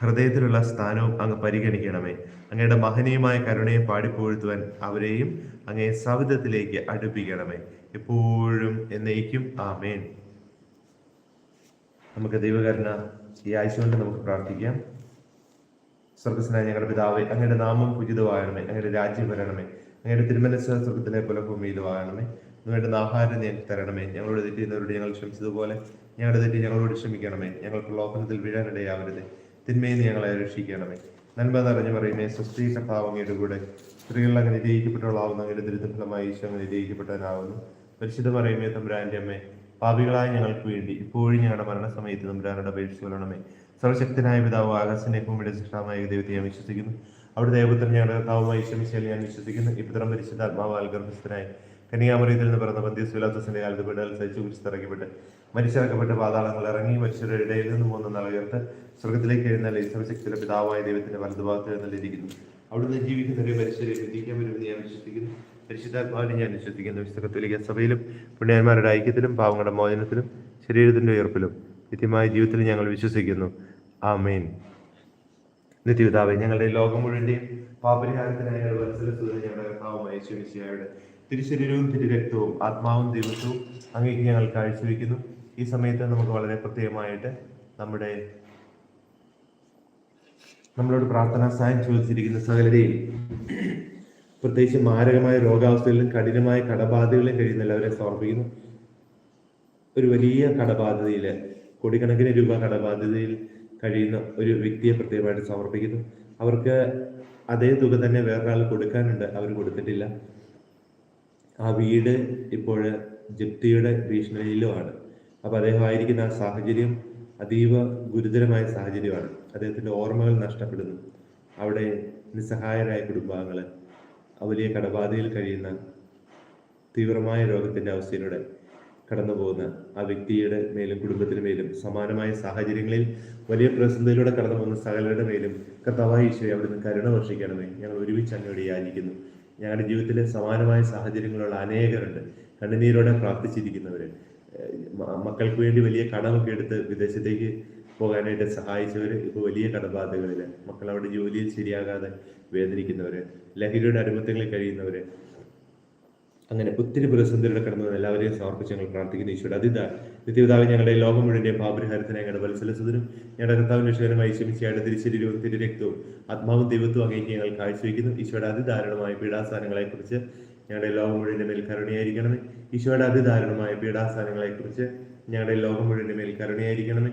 ഹൃദയത്തിലുള്ള സ്ഥാനവും അങ്ങ് പരിഗണിക്കണമേ. അങ്ങയുടെ മഹനീയമായ കരുണയെ പാടിപ്പോഴ്ത്തുവാൻ അവരെയും അങ്ങയെ സവിധത്തിലേക്ക് അടുപ്പിക്കണമേ. എപ്പോഴും എന്നേക്കും ആമേൻ. നമുക്ക് ദൈവകരുണ ഈ ആഴ്ച കൊണ്ട് നമുക്ക് പ്രാർത്ഥിക്കാം. സ്വർഗസ്നായ ഞങ്ങളുടെ പിതാവേ അങ്ങയുടെ നാമം ഉചിതമാകണമേ അങ്ങയുടെ രാജ്യം വരണമേ. അങ്ങയുടെ തിരുമനസ് സ്വർഗത്തിലെ പോലെ ഭൂമിയിലുമാകണമേ നിങ്ങളുടെ ആഹാരം ഞങ്ങൾക്ക് തരണമേ. ഞങ്ങളോട് തെറ്റിയുന്നവരോട് ഞങ്ങൾ ക്ഷമിച്ചതുപോലെ ഞങ്ങളുടെ തെറ്റി ഞങ്ങളോട് ക്ഷമിക്കണമേ. ഞങ്ങൾക്ക് ലോകത്തിൽ വീഴാനിടയാവരുത് തിന്മയിൽ ഞങ്ങളെ രക്ഷിക്കണമേ. നന്മ നിറഞ്ഞു പറയുമേ സ്വസ്ത്രീ കഥാവങ്ങയുടെ കൂടെ. സ്ത്രീകൾ അങ്ങനെ ജയിക്കപ്പെട്ടവളാവുന്ന അങ്ങനെ ദുരിതഫലമായി ഈശോ അങ്ങനെ ജയിക്കപ്പെട്ടവനാവുന്നു പരിശുദ്ധ പറയുമേ തമ്പുരാന്റെ അമ്മേ പാപികളായ ഞങ്ങൾക്ക് വേണ്ടി ഇപ്പോഴും ഞങ്ങളുടെ മരണസമയത്ത് നമ്പുരാനോട് അപേക്ഷിച്ച് കൊള്ളണമേ. സർവശക്തനായ പിതാവ് ആകാശന്റെ ഭൂമിയുടെ സൃഷ്ടമായ ദൈവത്തെ ഞാൻ വിശ്വസിക്കുന്നു. അവിടെ ദൈവപുത്രൻ ഞങ്ങളുടെ കർത്താവുമായി ശ്രമിച്ചാൽ ഞാൻ വിശ്വസിക്കുന്നു. ഇപ്പുത്രം പരിശുദ്ധ ആത്മാവാൽ ഗർഭസ്ഥനായി കന്യാമറിയത്തിൽ നിന്ന് പിറന്ന പന്ത്യസുലാത്തസിന്റെ കാലത്ത് പെടാൽ സഹിച്ചു കുരിശിറക്കപ്പെട്ട് മരിച്ചിറക്കപ്പെട്ട് പാതാളങ്ങൾ ഇറങ്ങി മനുഷ്യരുടെ ഇടയിൽ നിന്ന് മൂന്ന് നാൾ ഉയർത്ത് സ്വർഗത്തിലേക്ക് എഴുന്നള്ളി സർവശക്തിയുടെ പിതാവായ ദൈവത്തിന്റെ വലതുഭാഗത്ത് എഴുന്നള്ളിയിരിക്കുന്നു. അവിടുന്ന് ജീവിക്കുന്നവരെ മനുഷ്യരെ വിധിക്കാൻ വരുമെന്ന് ഞാൻ വിശ്വസിക്കുന്നു. പരിശുദ്ധാത്മാവിനെ ഞാൻ വിശ്വസിക്കുന്നു വിശുദ്ധ കത്തോലിക്ക സഭയിലും പുണ്യന്മാരുടെ ഐക്യത്തിലും പാവങ്ങളുടെ മോചനത്തിലും ശരീരത്തിന്റെ ഉയർപ്പിലും നിത്യമായ ജീവിതത്തിൽ ഞങ്ങൾ വിശ്വസിക്കുന്നു. ആ മെയിൻ നിത്യപിതാവെ ഞങ്ങളുടെ ലോകം മുഴുവന്റെയും പാപരിഹാരത്തിനായി ഞങ്ങൾ വത്സലസുതൻ ഞങ്ങളുടെ തിരുശരീരവും തിരുരക്തവും ആത്മാവും ദൈവത്വവും അങ്ങേക്ക് ഞങ്ങൾ കാഴ്ചവെക്കുന്നു. ഈ സമയത്ത് നമുക്ക് വളരെ പ്രത്യേകമായിട്ട് നമ്മുടെ നമ്മളോട് പ്രാർത്ഥനാ സഹായം ചോദിച്ചിരിക്കുന്ന സകലരെയും പ്രത്യേകിച്ച് മാരകമായ രോഗാവസ്ഥകളിലും കഠിനമായ കടബാധകളിലും കഴിയുന്ന എല്ലാവരെ സമർപ്പിക്കുന്നു. ഒരു വലിയ കടബാധ്യതയിൽ കോടിക്കണക്കിന് രൂപ കടബാധ്യതയിൽ കഴിയുന്ന ഒരു വ്യക്തിയെ പ്രത്യേകമായിട്ട് സമർപ്പിക്കുന്നു. അവർക്ക് അതേ തുക തന്നെ വേറൊരാൾ കൊടുക്കാനുണ്ട്. അവർ കൊടുത്തിട്ടില്ല. ആ വീട് ഇപ്പോൾ ജപ്തിയുടെ ഭീഷണിയിലുമാണ്. അപ്പോൾ അദ്ദേഹം ആയിരിക്കുന്ന ആ സാഹചര്യം അതീവ ഗുരുതരമായ സാഹചര്യമാണ്. അദ്ദേഹത്തിന്റെ ഓർമ്മകൾ നഷ്ടപ്പെടുന്നു. അവിടെ നിസ്സഹായരായ കുടുംബാംഗങ്ങൾ വലിയ കടബാധയിൽ കഴിയുന്ന തീവ്രമായ രോഗത്തിന്റെ അവസ്ഥയിലൂടെ കടന്നു പോകുന്ന ആ വ്യക്തിയുടെ മേലും കുടുംബത്തിന് മേലും സമാനമായ സാഹചര്യങ്ങളിൽ വലിയ പ്രതിസന്ധിയിലൂടെ കടന്നു പോകുന്ന സകലരുടെ മേലും കർത്താവായ ഈശോയെ അവിടുന്ന് കരുണ വർഷിക്കണമേ. ഞങ്ങൾ ഒരുമിച്ച് അങ്ങോട്ട് യാചിക്കുന്നു. ഞങ്ങളുടെ ജീവിതത്തിലെ സമാനമായ സാഹചര്യങ്ങളുള്ള അനേകരുണ്ട്. കണ്ണുനീരോടെ പ്രാർത്ഥിച്ചിരിക്കുന്നവര്. മക്കൾക്ക് വേണ്ടി വലിയ കടമൊക്കെ എടുത്ത് വിദേശത്തേക്ക് പോകാനായിട്ട് സഹായിച്ചവർ ഇപ്പോൾ വലിയ കടബാധകളിൽ മക്കൾ അവിടെ ജോലിയിൽ ശരിയാകാതെ വേദനിക്കുന്നവർ ലഹരിയുടെ അടിമത്തങ്ങളിൽ കഴിയുന്നവർ അങ്ങനെ ഒത്തിരി പ്രതിസന്ധിയുടെ കടന്നു എല്ലാവരെയും സമർപ്പിച്ച് ഞങ്ങൾ പ്രാർത്ഥിക്കുന്ന ഈശോയുടെ. അതിത നിത്യപിതാവ് ഞങ്ങളുടെ ലോകം മുഴുവന്റെയും പാപരിഹാരത്തിന് ഞങ്ങളുടെ വത്സലസതിനും ഞങ്ങളുടെ കർത്താവിന്റെ രക്ഷകരമായി ശമിച്ചയായുടെ തിരിശരീരവും തിരുരക്തവും ആത്മാവും ദൈവത്വവും അങ്ങേക്ക് ഞങ്ങൾ കാഴ്ചവെക്കുന്നു ഈശോയുടെ അതിദാരുണമായ പീഡാസ്ഥാനങ്ങളെക്കുറിച്ച് ഞങ്ങളുടെ ലോകം മുഴുവന്റെ മേൽ കരുണയായിരിക്കണമേ. ഈശോയുടെ അതിദാരുണമായ പീഡാസ്ഥാനങ്ങളെക്കുറിച്ച് ഞങ്ങളുടെ ലോകം മുഴുവന്റെ മേൽ കരുണയായിരിക്കണമേ.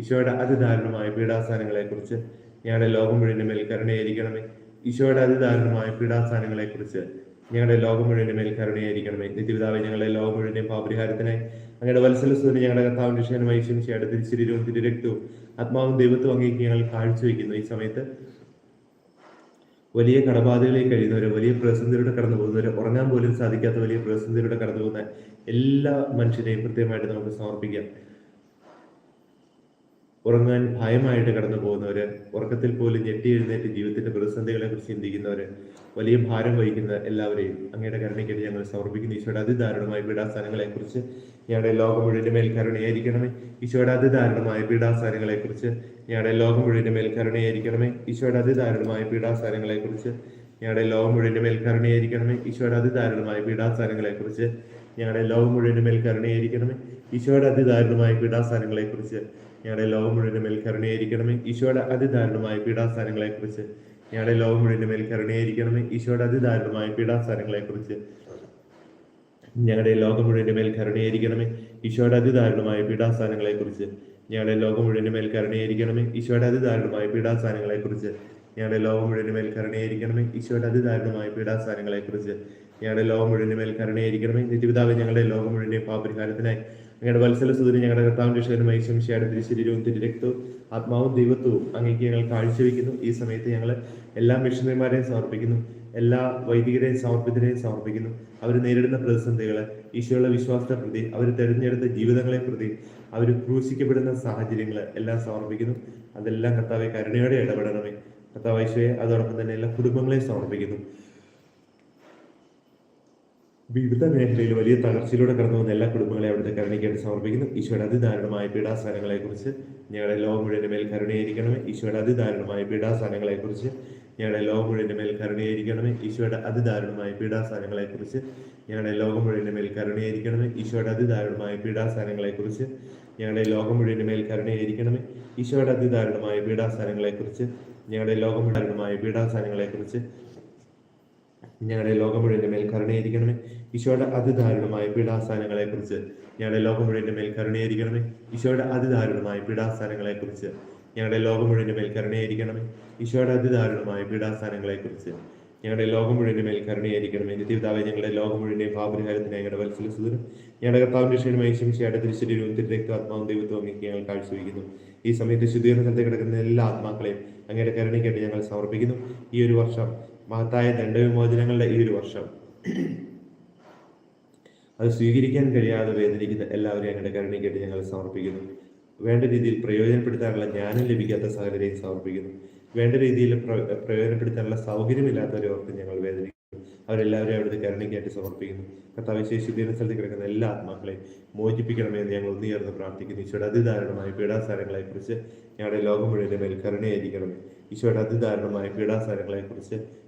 ഈശോയുടെ അതിദാരുണമായ പീഡാസ്ഥാനങ്ങളെ കുറിച്ച് ഞങ്ങളുടെ ലോകം മുഴുവൻ മേൽ കരുണയായിരിക്കണമേ. ഈശോയുടെ അതിദാരുണമായ പീഡാസ്ഥാനങ്ങളെ കുറിച്ച് ഞങ്ങളുടെ ലോകം മുഴുവൻ മേൽ കരുണയായിരിക്കണമേ. നിത്യപിതാവെ ഞങ്ങളുടെ ലോകം മുഴുവൻ പാപരിഹാരത്തിനായി അങ്ങയുടെ വത്സലസ്വരം ഞങ്ങളുടെ കർത്താവിന്റെ ക്ഷേമമായി ശംശയുടെ തിരിശരീരവും തിരുരക്തവും ആത്മാവും ദൈവത്വം അങ്ങേക്ക് ഞങ്ങൾ കാഴ്ചവെക്കുന്നു. ഈ സമയത്ത് വലിയ കടബാധകളിൽ കഴിയുന്നവര് വലിയ പ്രതിസന്ധിയിലൂടെ കടന്നു പോകുന്നവര് ഉറങ്ങാൻ പോലും സാധിക്കാത്ത വലിയ പ്രതിസന്ധിയിലൂടെ കടന്നു പോകുന്ന എല്ലാ മനുഷ്യരെയും കൃത്യമായിട്ട് നമുക്ക് സമർപ്പിക്കാം. ഉറങ്ങാൻ ഭയമായിട്ട് കടന്നു പോകുന്നവര് ഉറക്കത്തിൽ പോലും ഞെട്ടി എഴുന്നേറ്റ് ജീവിതത്തിന്റെ പ്രതിസന്ധികളെ കുറിച്ച് ചിന്തിക്കുന്നവര് വലിയ ഭാരം വഹിക്കുന്ന എല്ലാവരെയും അങ്ങയുടെ കരുണയ്ക്കായിട്ട് ഞങ്ങൾ സമർപ്പിക്കുന്നു. ഈശോയുടെ അതിദാരുണമായ പീഡാസ്ഥാനങ്ങളെ കുറിച്ച് ഞങ്ങളുടെ ലോകം മുഴുവന്റെ മേൽ കരുണയായിരിക്കണമേ. ഈശോയുടെ അതിദാരുണമായ പീഡാസ്ഥാനങ്ങളെ കുറിച്ച് ഞങ്ങളുടെ ലോകം മുഴുവന്റെ മേൽ കരുണയായിരിക്കണമേ. ഈശോയുടെ അതിദാരുണമായ പീഡാസ്ഥാനങ്ങളെ കുറിച്ച് ഞങ്ങളുടെ ലോകം മുഴുവന്റെ മേൽ കരുണയായിരിക്കണമേ. ഈശോയുടെ അതിദാരുണമായ പീഡാസ്ഥാനങ്ങളെ കുറിച്ച് ഞങ്ങളുടെ ലോകം മുഴുവനും മേൽ കരുണയായിരിക്കണമേ. ഈശോയുടെ അതിദാരുണമായ പീഡാസ്ഥാനങ്ങളെ കുറിച്ച് ഞങ്ങളുടെ ലോകം മുഴുവനും മേൽ കരുണയായിരിക്കണമേ. ഈശോയുടെ അതിദാരുണമായ പീഡാസ്ഥാനങ്ങളെ കുറിച്ച് ഞങ്ങളുടെ ലോകം മുഴുവനും മേൽ കരുണയായിരിക്കണമേ. ഈശോയുടെ അതിദാരുണമായ പീഡാസ്ഥാനങ്ങളെക്കുറിച്ച് ഞങ്ങളുടെ ലോകം മുഴുവന്റെ മേൽ കരുണയായിരിക്കണമേ. ഈശോയുടെ അതിദാരുണമായ പീഡാസ്ഥാനങ്ങളെക്കുറിച്ച് ഞങ്ങളുടെ ലോകം മുഴുവന്റെ മേൽ കരുണയായിരിക്കണമേ. ഈശോയുടെ അതിദാരുണമായ പീഡാസ്ഥാനങ്ങളെക്കുറിച്ച് ഞങ്ങളുടെ ലോകം മുഴുവന്റെ മേൽ കരുണയായിരിക്കണമേ. ഈശോയുടെ അതിദാരുണമായ പീഡാസ്ഥാനങ്ങളെക്കുറിച്ച് ഞങ്ങളുടെ ലോകം മുഴുവന്റെ മേൽ കരുണയായിരിക്കണമേ. നിത്യപിതാവ് ഞങ്ങളുടെ ലോകം മുഴുവന്റെ പാപരിഹാരത്തിനായി ഞങ്ങളുടെ വത്സല സുതിരി ഞങ്ങളുടെ കർത്താവിന്റെ രക്ഷകനുമായി ശംശയുടെ തിരിശരീരവും തിരിരക്തവും ആത്മാവും ദൈവത്വവും അങ്ങേക്ക് ഞങ്ങൾ കാഴ്ചവെക്കുന്നു. ഈ സമയത്ത് ഞങ്ങൾ എല്ലാ മിഷണറിമാരെയും സമർപ്പിക്കുന്നു. എല്ലാ വൈദികരെയും സമർപ്പിതരെയും സമർപ്പിക്കുന്നു. അവർ നേരിടുന്ന പ്രതിസന്ധികളെ ഈശോയുള്ള വിശ്വാസത്തെ പ്രതി അവർ തെരഞ്ഞെടുത്ത ജീവിതങ്ങളെ പ്രതി അവർ ക്രൂശിക്കപ്പെടുന്ന സാഹചര്യങ്ങൾ എല്ലാം സമർപ്പിക്കുന്നു. അതെല്ലാം കർത്താവെ കരുണയോടെ ഇടപെടണമേ. കർത്താവ് ഈശോയെ അതോടൊപ്പം തന്നെ എല്ലാ കുടുംബങ്ങളെയും സമർപ്പിക്കുന്നു. വിവിധ മേഖലയിൽ വലിയ തകർച്ചയിലൂടെ കടന്നു വന്ന എല്ലാ കുടുംബങ്ങളെ അവിടുത്തെ കരുണയ്ക്കായിട്ട് സമർപ്പിക്കുന്നു. ഈശോയുടെ അതിദാരുണമായ പീഡാസ്ഥാനങ്ങളെ കുറിച്ച് ഞങ്ങളുടെ ലോകം മുഴുവന്റെ മേൽ കരുണയായിരിക്കണമേ. ഈശോയുടെ അതിദാരുണമായ പീഡാസ്ഥാനങ്ങളെ കുറിച്ച് ഞങ്ങളുടെ ലോകം മുഴുവന്റെ മേൽ കരുണയായിരിക്കണമേ. ഈശോയുടെ അതിദാരുണമായ പീഡാസ്ഥാനങ്ങളെ കുറിച്ച് ഞങ്ങളുടെ ലോകം മുഴുവന്റെ മേൽ കരുണയായിരിക്കണമേ. ഈശോയുടെ അതിദാരുണമായ പീഡാസ്ഥാനങ്ങളെ കുറിച്ച് ഞങ്ങളുടെ ലോകം മുഴുവന്റെ മേൽ കരുണയായിരിക്കണമേ. ഈശോയുടെ അതിദാരുണമായ പീഡാസ്ഥാനങ്ങളെ കുറിച്ച് ഞങ്ങളുടെ ലോകം മുഴുവനുമായ പീഡാസ്ഥാനങ്ങളെ കുറിച്ച് ഞങ്ങളുടെ ലോകം മുഴുവന്റെ മേൽ കരുണയായിരിക്കണമേ ഈശോയുടെ അതിദാരുണമായ പീഡാസ്ഥാനങ്ങളെ കുറിച്ച് ഞങ്ങളുടെ ലോകം മുഴുവന്റെ മേൽ കരുണയായിരിക്കണമേ ഈശോയുടെ അതിദാരുണമായ പീഡാസ്ഥാനങ്ങളെ കുറിച്ച് ഞങ്ങളുടെ ലോകം മുഴുവന്റെ മേൽ കരുണയായിരിക്കണമേ ഈശോയുടെ അതിദാരുണമായ പീഡാസ്ഥാനങ്ങളെ കുറിച്ച് ഞങ്ങളുടെ ലോകം മുഴുവന്റെ മേൽ കരുണയായിരിക്കണമേ നിത്യപിതാവെ ഞങ്ങളുടെ ലോകം മുഴുവന്റെ ഭാവപരിഹാരത്തിന് ഞങ്ങളുടെ വത്സല സുദൂരം ഞങ്ങളുടെ കർത്താവിന്റെ ക്ഷീണമായി ശംശയുടെ തിരിച്ചരിവും തിരുരക്ത ആത്മാവും ദൈവത്വം അങ്ങേക്ക് ഞങ്ങൾ കാഴ്ചവെക്കുന്നു ഈ സമയത്ത് ശുദ്ധീകരണ സ്ഥലത്ത് കിടക്കുന്ന എല്ലാ ആത്മാക്കളെയും അങ്ങയുടെ കരുണയ്ക്കായിട്ട് ഞങ്ങൾ സമർപ്പിക്കുന്നു. ഈ ഒരു വർഷം മഹത്തായ ദണ്ഡവിമോചനങ്ങളുടെ ഈ ഒരു വർഷം. അത് സ്വീകരിക്കാൻ കഴിയാതെ വേദനിക്കുന്ന എല്ലാവരെയും അങ്ങയുടെ കരുണയ്ക്കായിട്ട് ഞങ്ങൾ സമർപ്പിക്കുന്നു. വേണ്ട രീതിയിൽ പ്രയോജനപ്പെടുത്താനുള്ള ജ്ഞാനം ലഭിക്കാത്ത സഹകരെയും സമർപ്പിക്കുന്നു. വേണ്ട രീതിയിൽ പ്ര- പ്രയോജനപ്പെടുത്താനുള്ള സൗകര്യമില്ലാത്തവരെ ഓർത്ത് ഞങ്ങൾ വേദനിക്കുന്നു. അവരെല്ലാവരെയും അവിടുത്തെ കരുണയ്ക്കായിട്ട് സമർപ്പിക്കുന്നു. കർത്താവ് ശേഷിക്കുന്ന സ്ഥലത്ത് കിടക്കുന്ന എല്ലാ ആത്മാക്കളെയും മോചിപ്പിക്കണമെന്ന് ഞങ്ങൾ ഒന്നുചേർന്ന് പ്രാർത്ഥിക്കുന്നു. ഈശോയുടെ അതിദാരുണമായ പീഡാസാരങ്ങളെ കുറിച്ച് ഞങ്ങളുടെ ലോകം മുഴുവന്റെ മേൽ കരുണയായിരിക്കണമേ. ഈശോയുടെ അതിദാരുണമായ പീഡാസാരങ്ങളെ കുറിച്ച്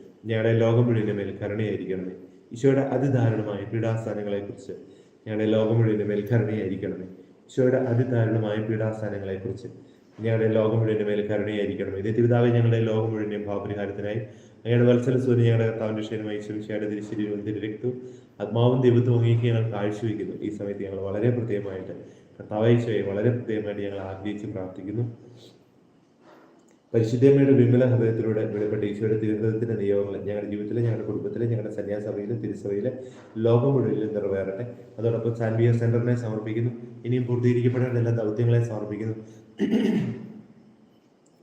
ഞങ്ങളുടെ ലോകം മുഴുവന്റെ മേൽ കരുണയായിരിക്കണമേ. ഈശോയുടെ അതിദാരുണമായ പീഡാസ്ഥാനങ്ങളെക്കുറിച്ച് ഞങ്ങളുടെ ലോകം മുഴുവന്റെ മേൽ കരുണയായിരിക്കണമേ. ഈശോയുടെ അതിദാരുണമായ പീഡാസ്ഥാനങ്ങളെക്കുറിച്ച് ഞങ്ങളുടെ ലോകം മുഴുവന്റെ മേൽ കരുണയായിരിക്കണമേ. തിരുതാവ് ഞങ്ങളുടെ ലോകം മുഴുവന്റെയും ഭാവപരിഹാരത്തിനായി അങ്ങയുടെ വത്സല സൂര്യ ഞങ്ങളുടെ കർത്താവിന്റെ ക്ഷേമമായി ശിവശയുടെ തിരിശരീരവും തിരുരക്തവും ആത്മാവും ദൈവത്വം അങ്ങേക്ക് ഞങ്ങൾ കാഴ്ചവെക്കുന്നു ഈ സമയത്ത് ഞങ്ങൾ വളരെ പ്രത്യേകമായിട്ട് കർത്താവായിശോയെ വളരെ പ്രത്യേകമായിട്ട് ഞങ്ങൾ ആഗ്രഹിച്ച് പ്രാർത്ഥിക്കുന്നു. പരിശുദ്ധമ്മയുടെ വിമല ഹൃദയത്തിലൂടെ വെളിപ്പെട്ട ഈശോയുടെ തിരുഹൃദയത്തിന്റെ നിയോഗങ്ങൾ ഞങ്ങളുടെ ജീവിതത്തിലെ ഞങ്ങളുടെ കുടുംബത്തിലെ ഞങ്ങളുടെ സന്യാസഭയിലെ തിരുസഭയിലെ ലോകം മുഴുവനും നിറവേറട്ടെ. അതോടൊപ്പം സാൻവിയ സെന്ററിനെ സമർപ്പിക്കുന്നു. ഇനിയും പൂർത്തീകരിക്കപ്പെടേണ്ട എല്ലാ ദൗത്യങ്ങളെ സമർപ്പിക്കുന്നു.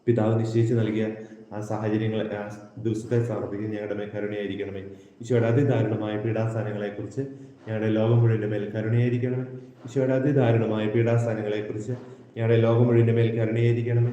പിതാവ് നിശ്ചയിച്ച് നൽകിയ ആ സാഹചര്യങ്ങളെ ആ ദിവസത്തെ സമർപ്പിക്കുന്നു ഞങ്ങളുടെ മേൽ കരുണയായിരിക്കണമേ ഈശോയുടെ അതിദാരുണമായ പീഡാസ്ഥാനങ്ങളെക്കുറിച്ച് ഞങ്ങളുടെ ലോകം മുഴുവന്റെ മേൽ കരുണയായിരിക്കണമേ ഈശോയുടെ അതിദാരുണമായ പീഡാസ്ഥാനങ്ങളെക്കുറിച്ച് ഞങ്ങളുടെ ലോകം മുഴുവന്റെ മേൽ കരുണയായിരിക്കണമേ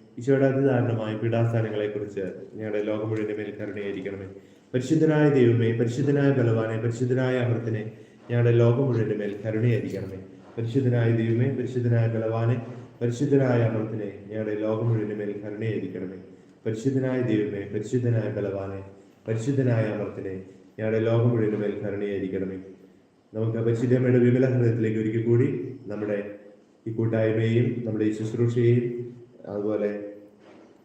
ഈശോയുടെ അതിദാരുണമായ പീഡാസ്ഥാനങ്ങളെക്കുറിച്ച് ഞങ്ങളുടെ ലോകം മുഴുവന്റെ മേൽ കരുണയായിരിക്കണമേ. പരിശുദ്ധനായ ദൈവമേ പരിശുദ്ധനായ ബലവാനെ പരിശുദ്ധനായ അമൃത്തിനെ ഞങ്ങളുടെ ലോകം മുഴുവന്റെ മേൽ കരുണയായിരിക്കണമേ. പരിശുദ്ധനായ ദൈവമേ പരിശുദ്ധനായ ബലവാനെ പരിശുദ്ധനായ അമൃത്തിനെ ഞങ്ങളുടെ ലോകം മുഴുവന്റെ മേൽ കരുണയായിരിക്കണമേ. പരിശുദ്ധനായ ദൈവമേ പരിശുദ്ധനായ ബലവാനെ പരിശുദ്ധനായ അമൃത്തിനെ ഞങ്ങളുടെ ലോകം മുഴുവന്റെ മേൽ കരുണയായിരിക്കണമേ. നമുക്ക് പരിശുദ്ധമ്മയുടെ വിമല ഹൃദയത്തിലേക്ക് ഒരിക്കൽ കൂടി നമ്മുടെ ഈ കൂട്ടായ്മയെയും നമ്മുടെ ഈ ശുശ്രൂഷയെയും അതുപോലെ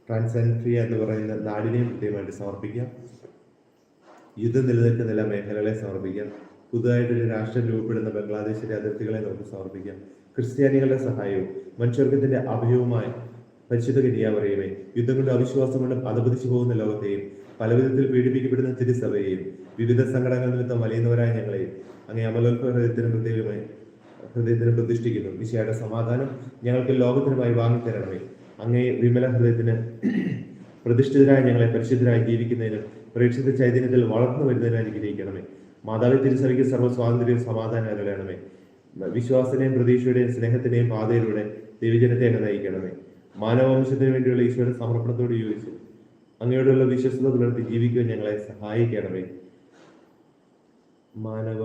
ട്രാൻസെൻട്രിയ എന്ന് പറയുന്ന നാടിനെയും വേണ്ടി സമർപ്പിക്കാം യുദ്ധം നിലനിൽക്കുന്ന എല്ലാ മേഖലകളെ സമർപ്പിക്കാം പുതുതായിട്ടൊരു രാഷ്ട്രം രൂപപ്പെടുന്ന ബംഗ്ലാദേശിലെ അതിർത്തികളെ നമുക്ക് സമർപ്പിക്കാം. ക്രിസ്ത്യാനികളുടെ സഹായവും മനുഷ്യർഗത്തിന്റെ അഭയവുമായി പരിശുദ്ധ കന്യാമറിയമേ യുദ്ധം കൊണ്ട് അവിശ്വാസം കൊണ്ട് അതപതിച്ചു പോകുന്ന ലോകത്തെയും പലവിധത്തിൽ പീഡിപ്പിക്കപ്പെടുന്ന തിരുസഭയെയും വിവിധ സംഘടനകൾ നിമിത്തം വലയുന്നവരായ ഞങ്ങളെയും അങ്ങനെ അമലോത്ഭ ഹൃദയത്തിനും പ്രത്യേകമായി ഹൃദയത്തിന് പ്രതിഷ്ഠിക്കുന്നു. വിശയുടെ സമാധാനം ഞങ്ങൾക്ക് ലോകത്തിനുമായി വാങ്ങിത്തരണമേ. അങ്ങേ വിമല ഹൃദയത്തിന് പ്രതിഷ്ഠിതരായ ഞങ്ങളെ പരിശുദ്ധരായി ജീവിക്കുന്നതിനും പ്രേക്ഷിത ചൈതന്യത്തിൽ വളർന്നു വരുന്നതിനും അനുഗ്രഹിക്കണമേ. മാതാവി തിരുസഭയ്ക്ക് സർവ സ്വാതന്ത്ര്യവും സമാധാനം അരുളണമേ. വിശ്വാസത്തിനെയും പ്രതീക്ഷയുടെയും സ്നേഹത്തിന്റെയും പാതയിലൂടെ ദൈവജനത്തെ അങ്ങ് നയിക്കണമേ. മാനവവംശത്തിന് വേണ്ടിയുള്ള ഈശ്വര സമർപ്പണത്തോട് യോജിച്ചു അങ്ങയോടുള്ള വിശ്വസത പുലർത്തി ജീവിക്കുവാൻ ഞങ്ങളെ സഹായിക്കണമേ. മാനവ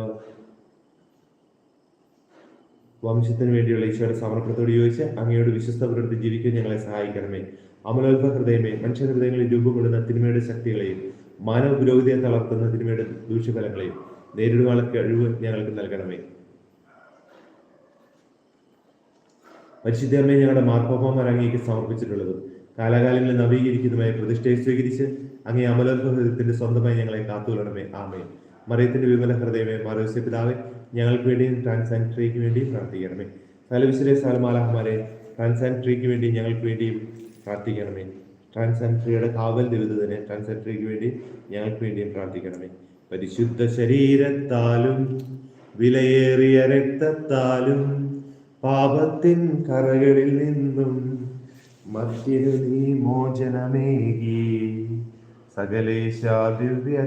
വംശത്തിന് വേണ്ടിയുള്ള ഈശോയുടെ സമർപ്പണത്തോട് യോജിച്ച് അങ്ങയോട് വിശ്വസ്ത പുലർത്തി ജീവിക്കാൻ ഞങ്ങളെ സഹായിക്കണമേ. അമലോത്ഭ ഹൃദയമേ മനുഷ്യ ഹൃദയങ്ങളിൽ രൂപപ്പെടുന്ന തിന്മയുടെ ശക്തികളെയും മാനവ പുരോഗതിയെ തളർത്തുന്ന തിന്മയുടെ ദൂഷ്യഫലങ്ങളെയും നേരിടുവാനുള്ള കഴിവ് ഞങ്ങൾക്ക് നൽകണമേ. പരിശുദ്ധമ്മയെ ഞങ്ങളുടെ മാർപ്പാപ്പമാർ അങ്ങേക്ക് സമർപ്പിച്ചിട്ടുള്ളത് കാലാകാലങ്ങളിൽ നവീകരിക്കുന്നതുമായ പ്രതിഷ്ഠയെ സ്വീകരിച്ച് അങ്ങേ അമലോത്ഭ ഹൃദയത്തിന്റെ സ്വന്തമായി ഞങ്ങളെ കാത്തുകൊള്ളണമേ. ആമേ മറിയത്തിന്റെ വിമല ഹൃദയമേ മറിയസ് പിതാവേ ഞങ്ങൾക്ക് വേണ്ടിയും ട്രാൻസാൻട്രിക്ക് വേണ്ടിയും പ്രാർത്ഥിക്കണമേ. സലവിശിലെ സാലമാലാഹമാരെ ട്രാൻസാൻട്രിക്ക് വേണ്ടി ഞങ്ങൾക്ക് വേണ്ടിയും പ്രാർത്ഥിക്കണമേ. ട്രാൻസാൻട്രിയുടെ കാവൽ ദിവതനെ ട്രാൻസാൻട്രിക്ക് വേണ്ടി ഞങ്ങൾക്ക് വേണ്ടിയും പ്രാർത്ഥിക്കണമേ. പരിശുദ്ധ ശരീരത്താലും വിലയേറിയ രക്തത്താലും പാപത്തിൻ കറകളിൽ നിന്നും മധ്യനു നീ മോചനമേകി. സകലേശ ദിവ്യ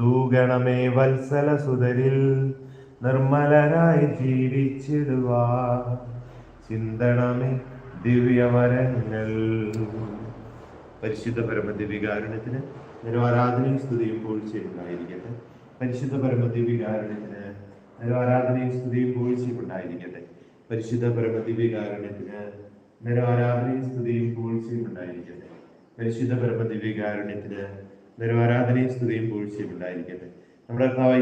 തൂഗണമേ വത്സല സുതരിൽ നിർമ്മലരായി ജീവിച്ചിടുവാ. ചിന്തണമേ ദിവ്യവരങ്ങൾ പരിശുദ്ധ പരമ ദിവ്യകാരുണ്യത്തിന് നിരവാരാധനയും സ്തുതിയും പൂഴ്ചയും ഉണ്ടായിരിക്കട്ടെ പരിശുദ്ധ പരമ ദിവ്യകാരുണ്യത്തിന് നിരവാരാധനയും സ്തുതിയും പൂഴ്ചയും ഉണ്ടായിരിക്കട്ടെ പരിശുദ്ധ പരമ ദിവ്യകാരുണ്യത്തിന് നിരവാരാധനയും സ്തുതിയും പൂഴ്ചയും ഉണ്ടായിരിക്കട്ടെ പരിശുദ്ധ പരമ ദിവ്യകാരുണ്യത്തിന് നിരവാരാധനയും സ്തുതിയും പൂഴ്ചയും ഉണ്ടായിരിക്കട്ടെ. നമ്മുടെ കർത്താവായ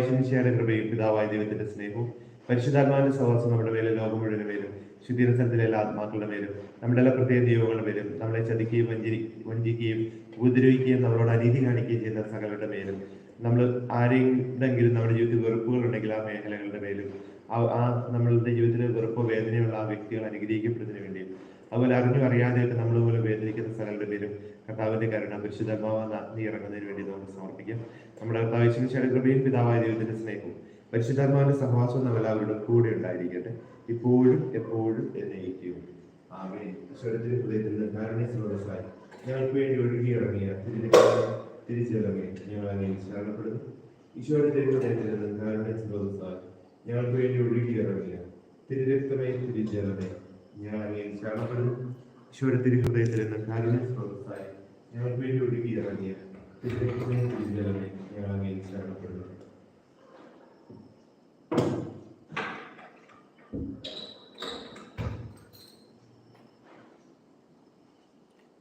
കൃപയും പിതാവായ ദൈവത്തിന്റെ സ്നേഹവും പരിശുദ്ധാത്മാവിന്റെ സഹവാസം നമ്മുടെ മേലെ ലോകം മുഴുവൻ മേലും ശുദ്ധീരസ്ഥലത്തിലെ എല്ലാ ആത്മാക്കളുടെ മേലും നമ്മുടെ എല്ലാ പ്രത്യേക ദൈവങ്ങളുടെ മേലും നമ്മളെ ചതിക്കുകയും വഞ്ചരി വഞ്ചിക്കുകയും ഉപദ്രവിക്കുകയും നമ്മളോട് അനീതി കാണിക്കുകയും ചെയ്യുന്ന സകലരുടെ മേലും നമ്മൾ ആരെങ്കിലും നമ്മുടെ ജീവിതത്തിൽ വെറുപ്പുകൾ ഉണ്ടെങ്കിൽ ആ മേഖലകളുടെ മേലും ആ നമ്മളുടെ ജീവിതത്തിൽ വെറുപ്പോ വേദനയുള്ള ആ വ്യക്തികൾ അനുഗ്രഹിക്കപ്പെടുന്നതിന് വേണ്ടിയും അതുപോലെ അറിഞ്ഞു അറിയാതെയൊക്കെ നമ്മൾ പോലെ വേദനിക്കുന്ന സകലരുടെ പേരും കർത്താവിന്റെ കരുണ പരിശുദ്ധമാവ നീ ഇറങ്ങുന്നതിന് വേണ്ടി നമുക്ക് സമർപ്പിക്കാം. നമ്മുടെ കർത്താവിശ്വയുടെ കൃപയും പിതാവായ ദൈവത്തിന്റെ സ്നേഹവും പരിശുദ്ധാത്മാവിന്റെ സഹവാസവും നമ്മൾ അവരുടെ കൂടെ ഉണ്ടായിരിക്കട്ടെ. ഇപ്പോഴും എപ്പോഴും എന്നേക്കും. ആമേൻ. ഈശ്വരത്തിന്റെ ഹൃദയത്തിൽ നിന്ന് കാരുണ്യസമൃദ്ധമായി ഞങ്ങൾക്ക് വേണ്ടി ഒഴുകി ഇറങ്ങിയ തിരിച്ചിറങ്ങി ഞങ്ങൾ അങ്ങനെ ഈശോയുടെ ഹൃദയത്തിൽ നിന്ന് കാരുണ്യസമൃദ്ധമായി ഞങ്ങൾക്ക് വേണ്ടി ഒഴുകി ഇറങ്ങിയ തിരുരക്തമേ തിരിച്ചിറങ്ങി ഈശോയുടെ തിരുഹൃദയത്തിൽ നിന്ന് കാരുണ്യസമൃദ്ധമായി ഞങ്ങൾക്ക് വേണ്ടി ഒഴുകി ഇറങ്ങിയ അങ്ങനെ ശരണപ്പെടുന്നു.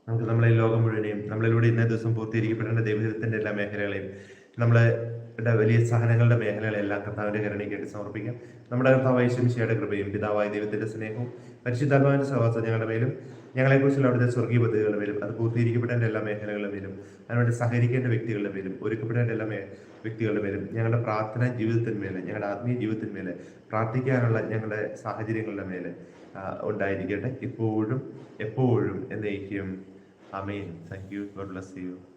നമുക്ക് നമ്മളെ ലോകം മുഴുവനെയും നമ്മളിലൂടെ ഇന്നേ ദിവസം പൂർത്തീകരിക്കപ്പെടേണ്ട ദൈവത്തിന്റെ എല്ലാ മേഖലകളെയും നമ്മളെ വലിയ സഹനങ്ങളുടെ മേഖലകളെല്ലാം കർത്താവിന്റെ കരുണയ്ക്കായിട്ട് സമർപ്പിക്കാം. നമ്മുടെ കർത്താവ് ശംശയുടെ കൃപയും പിതാവായ ദൈവത്തിന്റെ സ്നേഹവും പരിശുദ്ധാത്മാവിന്റെ സഹവാസം ഞങ്ങളുടെ മേലും ഞങ്ങളെക്കുറിച്ചുള്ള അവിടുത്തെ സ്വർഗീയ പദ്ധതികളുടെ മേലും അത് പൂർത്തീകരിക്കപ്പെടേണ്ട എല്ലാ മേഖലകളുടെ മേലും അതിനുവേണ്ടി സഹകരിക്കേണ്ട വ്യക്തികളുടെ മേലും ഒരുക്കപ്പെടേണ്ട എല്ലാ വ്യക്തികളുടെ മേലും ഞങ്ങളുടെ പ്രാർത്ഥന ജീവിതത്തിന്മേലെ ഞങ്ങളുടെ ആത്മീയ ജീവിതത്തിന്മേലെ പ്രാർത്ഥിക്കാനുള്ള ഞങ്ങളുടെ സാഹചര്യങ്ങളുടെ മേലെ ഉണ്ടായിരിക്കട്ടെ. ഇപ്പോഴും എപ്പോഴും എന്നേക്കും. അമീൻ thank you God bless you